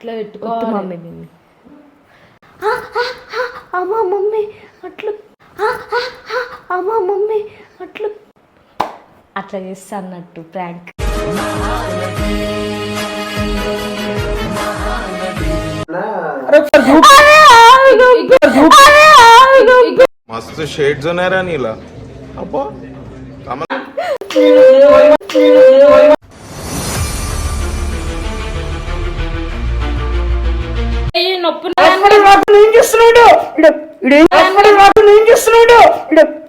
ఇట్లా వద్దు పెట్టుకోవాలి మమ్మీ దీన్ని అమ్మా మమ్మీ అట్లా అమ్మా మమ్మీ అట్లా అట్లా చేస్తా అన్నట్టు ప్రాంక్ मस्त शेड्स होणार आहे नीला अप्पा అప్పు ఏం చేస్తున్నాడు? ఏం చేస్తున్నాడు?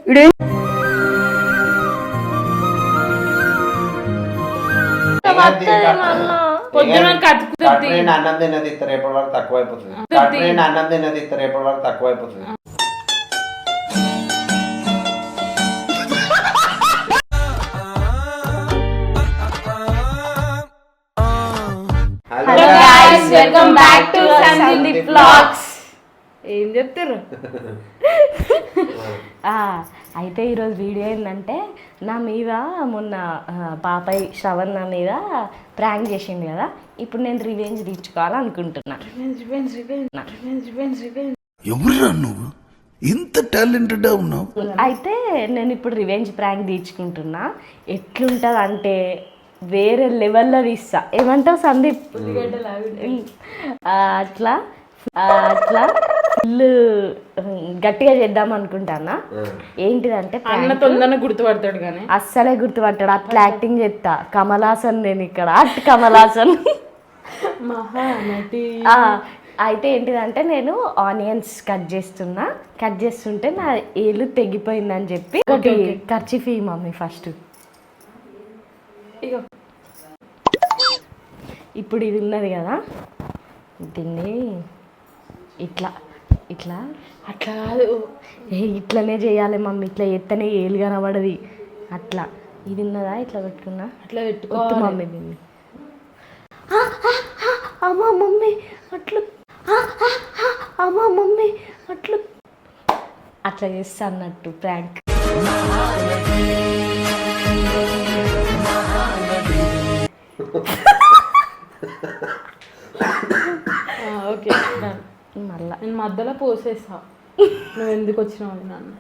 ఇడేం అన్నం తిన్నది ఇత్త రేపటి వరకు తక్కువ అన్నం తిన్నది ఇత్త రేపటి వరకు తక్కువ welcome back to Sandeep vlogs ఏం చెప్తారు ఆ, అయితే ఈరోజు వీడియో ఏంటంటే నా మీద మొన్న పాపయ్య శ్రవణ్ నా మీద ప్రాంక్ చేసిండు కదా ఇప్పుడు నేను రివెంజ్ తీర్చుకోవాలనుకుంటున్నా. ఎవరురా నువ్వు? ఇంత టాలెంటెడ్ ఉన్నావు. అయితే నేను ఇప్పుడు రివెంజ్ ప్రాంక్ తీర్చుకుంటున్నా. ఎట్లుంటుంది అంటే వేరే లెవెల్లో తీస్తా. ఏమంటావు సందీప్? అట్లా అట్లా ఫుల్ గట్టిగా చేద్దాం అనుకుంటానా? ఏంటిదంటే. తొందరగా గుర్తుపడతాడు కానీ. అస్సలే గుర్తుపట్టాడు అట్లా యాక్టింగ్ చేస్తా. కమలాసన్ నేను ఇక్కడ. అట్ కమలాసన్. అయితే ఏంటిదంటే నేను ఆనియన్స్ కట్ చేస్తున్నా. కట్ చేస్తుంటే నా ఏలు తెగిపోయిందని చెప్పి ఒకటి ఖర్చు ఫీ మమ్మీ ఫస్ట్. ఇగో. ఇప్పుడు ఇది ఉన్నది కదా. దీన్ని ఇట్లా ఇట్లా. అట్లా కాదు. ఏ ఇట్లనే చేయాలి మమ్మీ. ఇట్లా ఎత్తనే ఏలు కనబడది. అట్లా. ఇది ఉన్నదా? ఇట్లా పెట్టుకున్నా? అట్లా పెట్టుకోవాలి. మమ్మీ దీన్ని. అమ్మా మమ్మీ అట్లా. అమ్మా మమ్మీ అట్లా. అట్లా చేస్తా అన్నట్టు ప్రాంక్. ఓకే మళ్ళా. నేను మధ్యలో పోసేసా. నువ్వు ఎందుకు వచ్చినావు అని నన్ను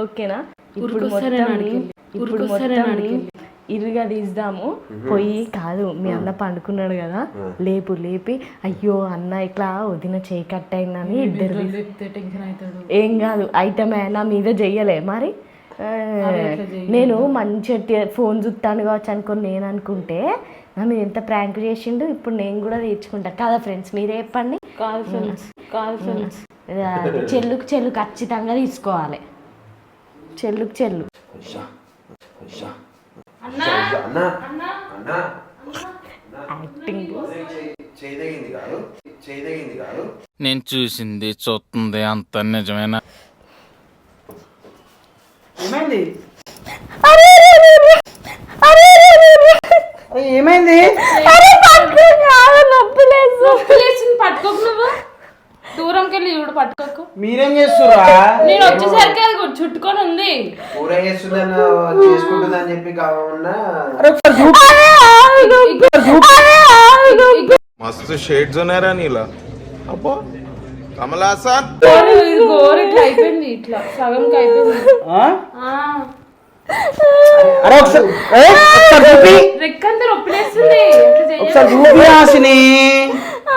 ఓకేనా? ఇప్పుడు. ఇప్పుడు. ఇరుగా తీద్దాము. పోయి కాదు మీ అన్న పండుకున్నాడు కదా. లేపు లేపి అయ్యో అన్న ఇట్లా వదిన చేయి కట్ అయిందని ఇద్దరు ఏం కాదు ఐటమ్ నా మీద చెయ్యలే మరి? నేను మంచిగా ఫోన్ చూస్తాను కావచ్చు అనుకొని నేను అనుకుంటే నా మీద ఎంత ప్రాంక్ చేసిండు ఇప్పుడు నేను కూడా తెచ్చుకుంటా కదా ఫ్రెండ్స్? మీరే చెప్పండి. చెల్లుకు చెల్లు ఖచ్చితంగా తీసుకోవాలి. చెల్లుకు చెల్లు. యాక్టింగ్ నేను చూసింది చూస్తుంది అంత నిజమేనా? ఏమైంది? మీరేం చేస్తురా నేను వచ్చేసరికి అది చుట్టుకొని ఉంది. చేసుకుంటుందని చెప్పి కావాలన్నా మస్తు షేడ్స్ ఉన్నారా నీలా. అబ్బా.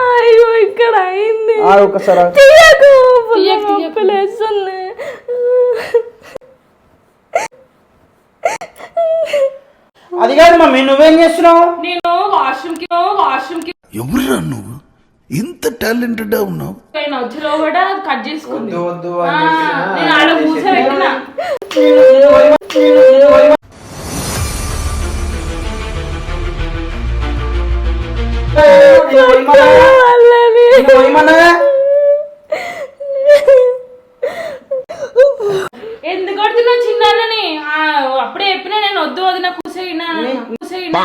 అయ్యో ఇక్కడ అయింది. అది కాదు మమ్మీ నువ్వేం చేస్తున్నావు? నేను వాష్రూమ్కి వాష్రూమ్కి ఎవరు నువ్వు? ఇంత టాలెంటెడ్ ఉన్నావు? కూడా కట్ చేసుకుంది. నేను ఆడ కూర్చోబెట్టిన ఎందుకు కొడుతున్నావు చిన్నానని అప్పుడే చెప్పినా నేను వద్దు వదిన కూర్చోయినా కూర్చోయినా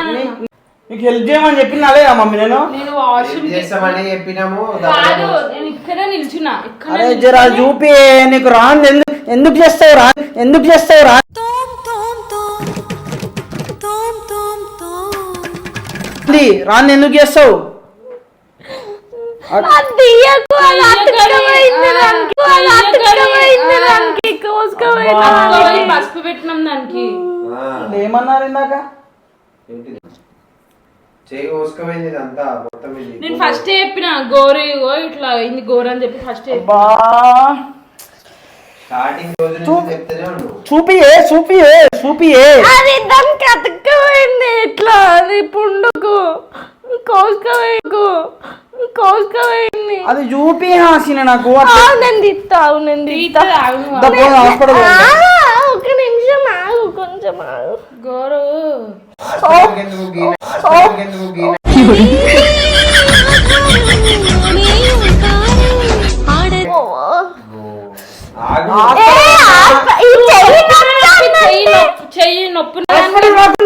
నీకు హెల్ప్ చేయమని చెప్పింది అలేదా మమ్మీ నేను? నేను వాష్రూమ్ చేస్తామని చెప్పినాము కాదు నేను ఇక్కడే నిల్చున్నా ఇక్కడ అరే జరా చూపి నీకు రాంది ఎందుకు ఎందుకు చేస్తావు రా ఎందుకు చేస్తావు రా? రాంది ఎందుకు చేస్తావు? పసుపు పెట్టినాం దానికి. ఆ, ఏమన్నారు ఇందాక? ఇదంతా? మొత్తం ఇది. నేను ఫస్ట్ చెప్పిన గోరు ఇగో ఇట్లా అయింది గోరు అని చెప్పి ఫస్ట్ బా స్టార్టింగ్ రోజు నుంచి చెప్తూనే ఉండు. చూపియే చూపియే చూపియే. అది దానికి అతుక్కపోయింది ఇట్లా. అది పుండుకు కోసుకపోయింది కోసుకపోయింది అది చూపి హాసిన నాకు ఆవు నేను తిత్తా ఆవు నేను తిత్తా హాస్పిటల్ ఆ, ఒక నిమిషం ఆగు కొంచెం ఆగు. గోరు. చెయ్యి నొప్పి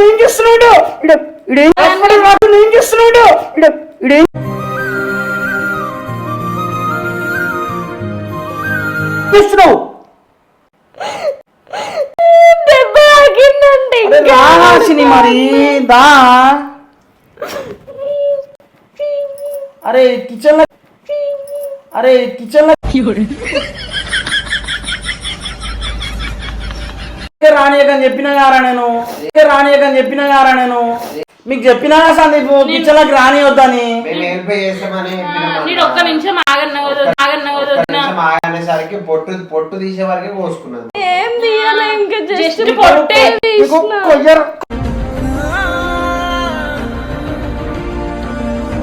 ఏం చేస్తున్నాడు ఏం చేస్తున్నాడు ఇడు ఏం చేస్తున్నావు దెబ్బ తాకిందండి అరే రాహాసిని మరి దా. అరే కిచెన్లో అరే కిచెన్లో రానియకని చెప్పిన గారా నేను? రానియకని చెప్పిన గారా నేను? మీకు చెప్పినా సందీప్ కిచెన్లోకి రానియొద్దని. ఒక్క నిమిషం ఆగనేసరికి పొట్టు పొట్టు తీసే వరకే కోసుకున్నాను. ఏం తీయాలి ఇంకా జస్ట్ జస్ట్ పొట్టే. మీకు కొయ్యరు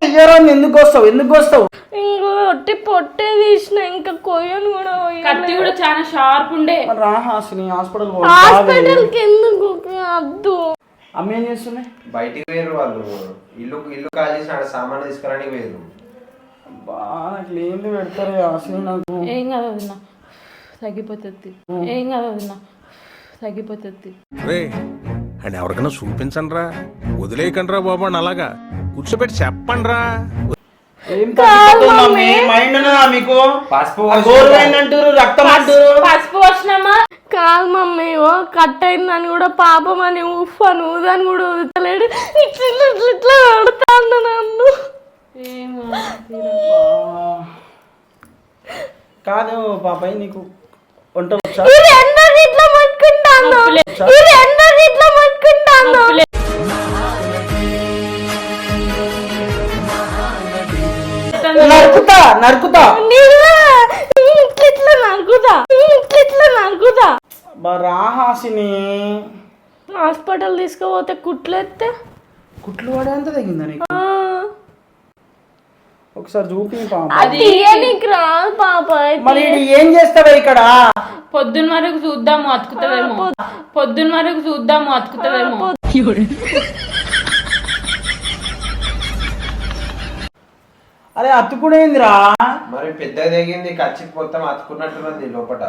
కొయ్యరాన్ని ఎందుకు వస్తావు ఎందుకు వస్తావు ఇంకో ఒట్టి పొట్టే తీసిన ఇంకా కొయ్యను కూడా కత్తి కూడా చాలా షార్ప్ ఉండే. మరి రా హాసిని హాస్పిటల్ హాస్పిటల్కి ఎందుకు వద్దు అమ్మ ఏం చేస్తున్నాయి బయటికి వేరు వాళ్ళు. ఇల్లు ఇల్లు కాల్ చేసి ఆడ సామాన్ తీసుకురానికి వేరు బా నాకు లేని పెడతారు హాసిని నాకు. ఏం కాదు వదిన. తగ్గిపోతుంది. ఏం కాదు వదిన. తగ్గిపోతుంది. రే అండ్ ఎవరికైనా చూపించండి రా వదిలేయకండి రా బాబు అని అలాగా. కూర్చోబెట్టి చెప్పండి రా ఏం తగ్గిపోతుంది మమ్మీ. మైండ్ ఉన్నదా మీకు? పసుపు ఆ గోరు అంటారు రక్తం అంటారు పసుపు వచ్చినామా కాదు మమ్మీ ఓ కట్ అయిందని కూడా పాపం అని ఉఫ్ అని ఊదని కూడా ఊదలేడు ఇట్లా నన్ను. ఏమో కాదు పాపాయి నీకు వంట వచ్చా? నరుకుతా నరుకుతా. నిజమే. ఇట్లా ఇట్లా నరుకుతా? ఇట్లా ఇట్లా నరుకుతా? బా రా హాసిని హాస్పిటల్ తీసుకుపోతే కుట్లెత్తే? కుట్లు పడేంత తగ్గిందా నీకు. ఒకసారి చూపి పాప. అది తీయనీకి రాదు పాప మరి ఇది ఏం చేస్తావే ఇక్కడ? పొద్దున్న వరకు చూద్దాము అతుకుతుందేమో పొద్దున్న వరకు చూద్దాము అతుకుతుందేమో అరే అతుకుడేందిరా. మరి పెద్దగా తెగింది కచ్చి మొత్తం అతుకున్నట్టున్నది లోపల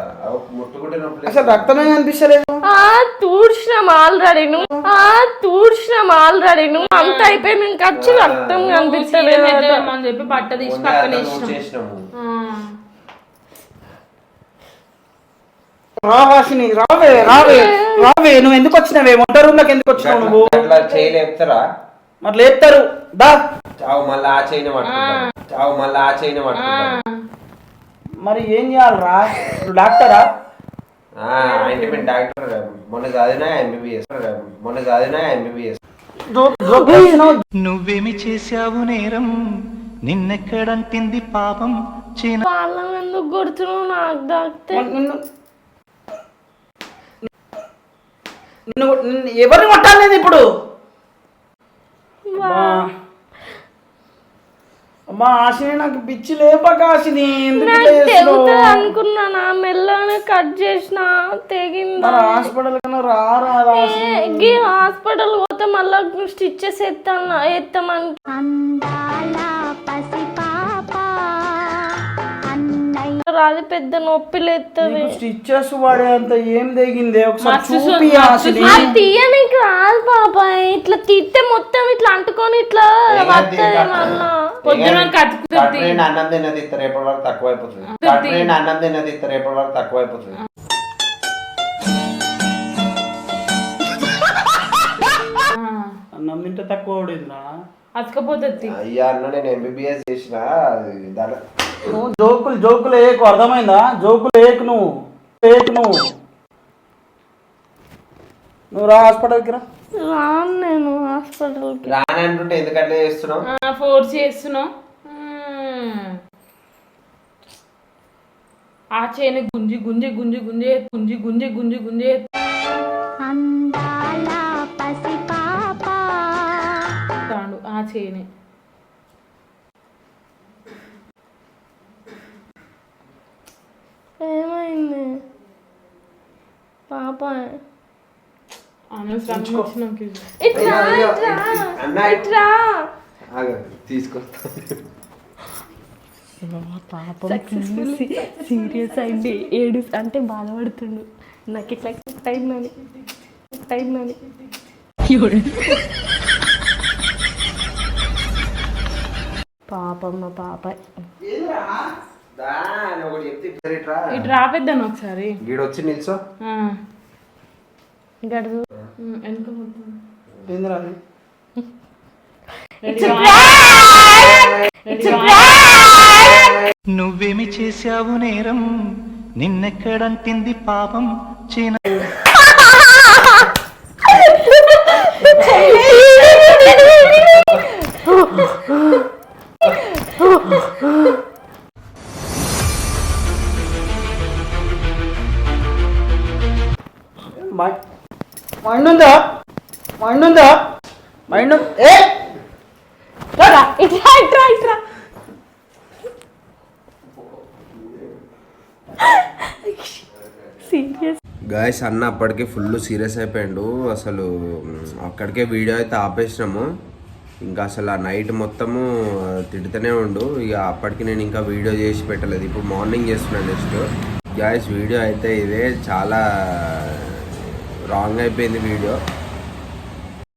ముట్టుకుంటే నొప్పి అసలు రక్తమే కనిపిస్తలేదు ఆ తూడ్చినాం ఆల్రెడీ నువ్వు. ఆ తూడ్చినాం ఆల్రెడీ నువ్వు. అంత అయిపోయి మేము ఖర్చు రక్తం కనిపించలేదు అని చెప్పి బట్ట తీసి మొన్నే పక్కన అతను వేసినాం చేసినాము ఆ. రా హాసిని రావే రావే రావే. నువ్వు ఎందుకు వచ్చినావే? వంట రూమ్లోకి ఎందుకు వచ్చినావు నువ్వు? అట్లా చేయలేపుతారా మరి లేపుతారు. దా. చావు మళ్ళీ ఆ చైన మళ్ళీ ఆ చైన పట్టుకుంటారు మరి ఏం చేయాలరా ఇప్పుడు డాక్టరా? ఆయింట్మెంట్ డాక్టర్ మొన్న చదివినా ఎంబీబీఎస్ మొన్న చదివినా ఎంబీబీఎస్ జోక్ చేసినావు. నువ్వేమి చేశావు నేరం? నిన్నెక్కడంటింది పాపం? చిన్న వాళ్ళం ఎందుకు కొడుతున్నావు నాకు దాక్తే నిన్ను ఎవరిని కొట్టాలేదు ఇప్పుడు అమ్మా. అమ్మా ఆశని నాకు పిచ్చి లేపక ఆశని ఎందుకు ఇట్లా నాకు చేస్తున్నావు? తెగుతుంది అనుకున్నానా? మెల్లనే కట్ చేసిన తెగిందా? మరి హాస్పిటల్ కన్నా రారా హాస్పిటల్ పోతే మళ్ళా స్టిచ్చెస్ ఎత్తాను ఎత్తామని రాదు పెద్ద నొప్పి లేస్తుంది స్టిచ్చెస్ వాడే అంత ఏం తెగిందే? ఒకసారి చూపి అది తీయనికి రాదు పాప ఇట్లా తిట్టే మొత్తం ఇట్లా అంటుకొని ఇట్లా వస్తుంది మళ్ళా పొద్దున కడుపుని అన్నం తిన్నది రేపటి వరకు తక్కువ అయిపోతుంది అన్నం తిన్నది రేపటి వరకు తక్కువ అయిపోతుంది అన్నం తింటే తక్కువ పడిందిరా. అతకపోతుంది. అయ్యా అన్న నేను ఎంబీబీఎస్ చేసిన దాని నువ్వు జోకులు జోకులు వేయకు అర్థమైందా? జోకులు వేయకు నువ్వు వేయకు నువ్వు. నువ్వు రా హాస్పిటల్కి రా. రాను నేను హాస్పిటల్కి. రాని అంటుంటే ఎందుకంటే చేస్తున్నావు? ఫోర్స్ చేస్తున్నావు. ఆ చేయని గుంజి గుంజి గుంజి గుంజి గుంజి గుంజి గుంజి గుంజి అబ్బా ఇట్రా సీరియస్ అయింది. ఏడు అంటే బాధపడుతుండు. నాకు ఇట్లా టైం అని టైం అని పాపమ్మ పాప. ఇటు రాపిద్దాను ఒకసారి. వచ్చి నిల్చో. నువ్వేమి చేశావు నేరం? నిన్నెక్కడంటింది పాపం? చీన సీరియస్. గాయస్ అన్న అప్పటికే ఫుల్ సీరియస్ అయిపోయాడు. అసలు అక్కడికే వీడియో అయితే ఆపేసినాము. ఇంకా అసలు ఆ నైట్ మొత్తము తిడుతూనే ఉండు. ఇక అప్పటికి నేను ఇంకా వీడియో చేసి పెట్టలేదు. ఇప్పుడు మార్నింగ్ చేస్తున్నాను నెక్స్ట్ గాయస్ వీడియో అయితే ఇదే చాలా రాంగ్ అయిపోయింది వీడియో.